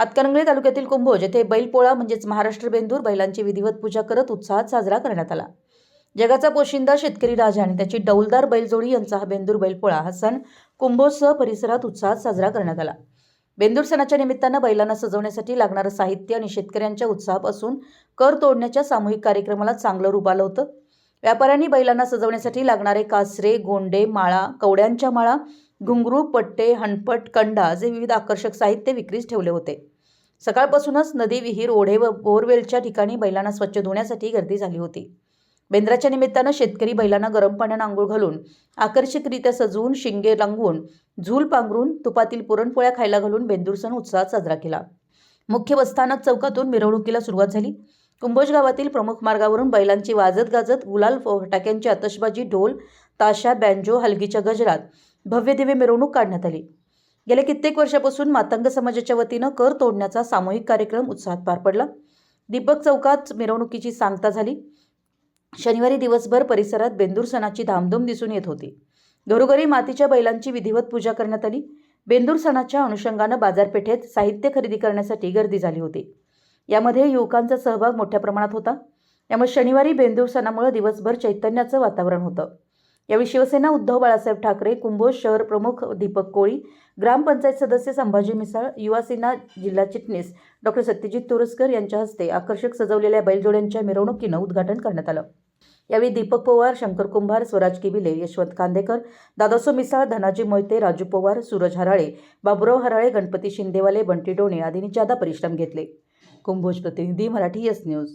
हातकणंगले तालुक्यातील कुंभोज येथे बैलपोळा म्हणजेच महाराष्ट्र बेंदूर बैलांची विधिवत पूजा करत उत्साहात साजरा करण्यात आला. जगाचा पोशिंदा शेतकरी राजा आणि त्याची डौलदार बैलजोडी यांचा हा बेंदूर बैलपोळा हा सण कुंभोजसह परिसरात उत्साहात साजरा करण्यात आला. बेंदूर सणाच्या निमित्तानं बैलांना सजवण्यासाठी लागणारं साहित्य आणि शेतकऱ्यांच्या उत्साहापासून कर तोडण्याच्या सामूहिक कार्यक्रमाला चांगलं रूप आलं होतं. व्यापाऱ्यांनी बैलांना सजवण्यासाठी लागणारे कासरे गोंडे माळा कवड्यांच्या माळा घुंगरू पट्टे हणपट कंडा असे विविध आकर्षक साहित्य विक्रीस ठेवले होते. सकाळपासूनच नदी विहीर ओढे व बोरवेलच्या ठिकाणी बैलांना स्वच्छ धुण्यासाठी गर्दी झाली होती. बेंद्राच्या निमित्तानं शेतकरी बैलांना गरम पाण्यानं आंघोळ घालून आकर्षकरित्या सजवून शिंगे रंगवून झूल पांघरून तुपातील पुरणपोळ्या खायला घालून बेंदूर सण उत्साहात साजरा केला. मुख्य बसस्थानक चौकातून मिरवणुकीला सुरुवात झाली. कुंभोज गावातील प्रमुख मार्गावरून बैलांची वाजत गाजत गुलाल फटाक्यांची आतषबाजी ढोल ताशा बँजो हलगीच्या गजरात भव्य दिव्य मिरवणूक काढण्यात आली. गेल्या कित्येक वर्षापासून मातंग समाजाच्या वतीनं कर तोडण्याचा सामूहिक कार्यक्रम उत्साहात पार पडला. दीपक चौकात मिरवणुकीची सांगता झाली. शनिवारी दिवसभर परिसरात बेंदूर सणाची धामधूम दिसून येत होती. घरोघरी मातीच्या बैलांची विधिवत पूजा करण्यात आली. बेंदूर सणाच्या अनुषंगानं बाजारपेठेत साहित्य खरेदी करण्यासाठी गर्दी झाली होती. यामध्ये युवकांचा सहभाग मोठ्या प्रमाणात होता. त्यामुळे शनिवारी बेंदूर सणामुळे दिवसभर चैतन्याचं वातावरण होतं. यावेळी शिवसेना उद्धव बाळासाहेब ठाकरे कुंभोज शहर प्रमुख दीपक कोळी ग्रामपंचायत सदस्य संभाजी मिसाळ युवासेना जिल्हा चिटणीस डॉक्टर सत्यजित तोरसकर यांच्या हस्ते आकर्षक सजवलेल्या बैलजोड्यांच्या मिरवणुकीनं उद्घाटन करण्यात आलं. यावेळी दीपक पवार शंकर कुंभार स्वराज किबिले यशवंत कांदेकर दादासो मिसाळ धनाजी मोहिते राजू पवार सूरज हराळे बाबुराव हराळे गणपती शिंदेवाले बंटी डोणे आदींनी जादा परिश्रम घेतले. कुंभोज प्रतिनिधी मराठी यस न्यूज.